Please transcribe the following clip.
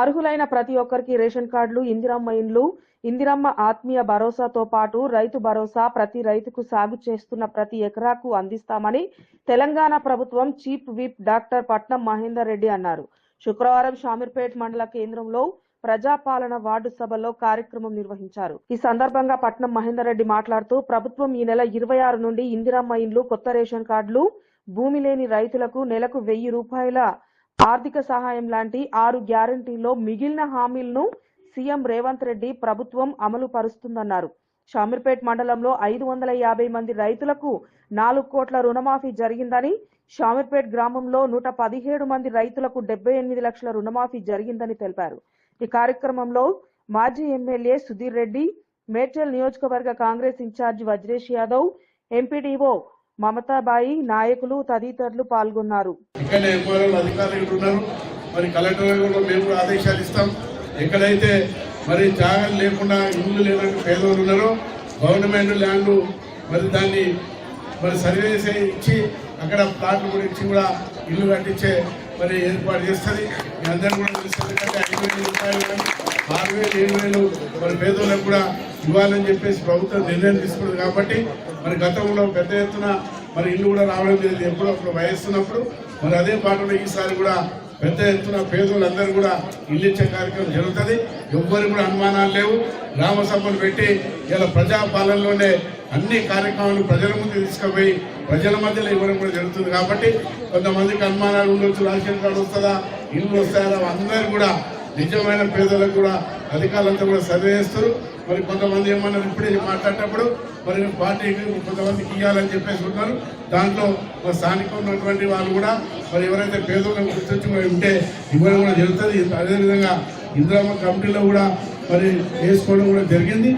అర్హులైన ప్రతి ఒక్కరికి రేషన్ కార్డులు ఇందిరమ్మ ఇండ్లు ఇందిరమ్మ ఆత్మీయ భరోసాతో పాటు రైతు భరోసా ప్రతి రైతుకు సాగు చేస్తున్న ప్రతి ఎకరాకు అందిస్తామని తెలంగాణ ప్రభుత్వం చీఫ్ విప్ డాక్టర్ పట్నం మహేందర్ రెడ్డి అన్నారు. శుక్రవారం షామీర్పేట్ మండల కేంద్రంలో ప్రజాపాలన వార్డు సభలో కార్యక్రమం నిర్వహించారు. ఈ సందర్భంగా పట్నం మహేందర్ రెడ్డి మాట్లాడుతూ ప్రభుత్వం ఈ నెల ఇరవై ఆరు నుండి ఇందిరమ్మ ఇండ్లు కొత్త రేషన్ కార్డులు భూమి లేని రైతులకు నెలకు వెయ్యి రూపాయల ఆర్థిక సహాయం లాంటి ఆరు గ్యారంటీల్లో మిగిలిన హామీలను సీఎం రేవంత్ రెడ్డి ప్రభుత్వం అమలు పరుస్తుందన్నారు షామీర్పేట్ మండలంలో ఐదు వందల యాభై మంది రైతులకు నాలుగు కోట్ల రుణమాఫీ జరిగిందని షామీర్పేట్ గ్రామంలో నూట పదిహేడు మంది రైతులకు డెబ్బై ఎనిమిది లక్షల రుణమాఫీ జరిగిందని తెలిపారు. ఈ కార్యక్రమంలో మాజీ ఎమ్మెల్యే సుధీర్ రెడ్డి మేడ్చల్ నియోజకవర్గ Congress incharge Vajresh Yadav MPDO Mamatabai నాయకులు తదితరులు పాల్గొన్నారు. అధికారులు ఉన్నారు. మరి కలెక్టర్ కూడా మేము కూడా ఆదేశాలు ఇస్తాం. ఎక్కడైతే మరి జాగాలు లేకుండా ఇల్లు లేనట్టు పేదవారు ఉన్నారో గవర్నమెంట్ ల్యాండ్ మరి దాన్ని మరి సర్వే చేసి ఇచ్చి అక్కడ ప్లాట్లు కూడా ఇచ్చి కూడా ఇల్లు కట్టించే మరి ఏర్పాటు చేస్తుంది. మీ అందరూ కూడా తెలుసు ఎందుకంటే ఐదు వేల రూపాయలు కానీ ఆరు వేలు ఏడు వేలు మరి పేదోళ్ళకు కూడా ఇవ్వాలని చెప్పేసి ప్రభుత్వం నిర్ణయం తీసుకుంది కాబట్టి మరి గతంలో పెద్ద ఎత్తున మరి ఇల్లు కూడా రావడం లేదు. ఎప్పుడో అప్పుడు వయస్సున్నప్పుడు మరి అదే పాటలో ఈసారి కూడా పెద్ద ఎత్తున పేదోళ్ళందరూ కూడా ఇల్లు ఇచ్చే కార్యక్రమం జరుగుతుంది. ఎవ్వరికి కూడా అనుమానాలు లేవు. గ్రామ సభలు పెట్టి ఇలా ప్రజాపాలనలోనే అన్ని కార్యక్రమాలు ప్రజల ముందు తీసుకుపోయి ప్రజల మధ్యలో ఇవ్వడం కూడా జరుగుతుంది కాబట్టి కొంతమందికి అనుమానాలు ఉండొచ్చు. రాజకీయ కార్డు వస్తుందా? ఇల్లు వస్తాయా? అందరూ కూడా నిజమైన పేదలకు కూడా అధికారులంతా కూడా సర్వే చేస్తారు. మరి కొంతమంది ఏమన్నారు ఇప్పుడే మాట్లాడేటప్పుడు మరి పార్టీకి కొంతమందికి ఇవ్వాలని చెప్పేసి ఉన్నారు. దాంట్లో మరి ఉన్నటువంటి వాళ్ళు కూడా మరి ఎవరైతే పేదలను గుర్తించి మరి ఉంటే ఇవ్వడం కూడా జరుగుతుంది అదేవిధంగా ఇందిరామ కమిటీలో కూడా మరి వేసుకోవడం కూడా జరిగింది.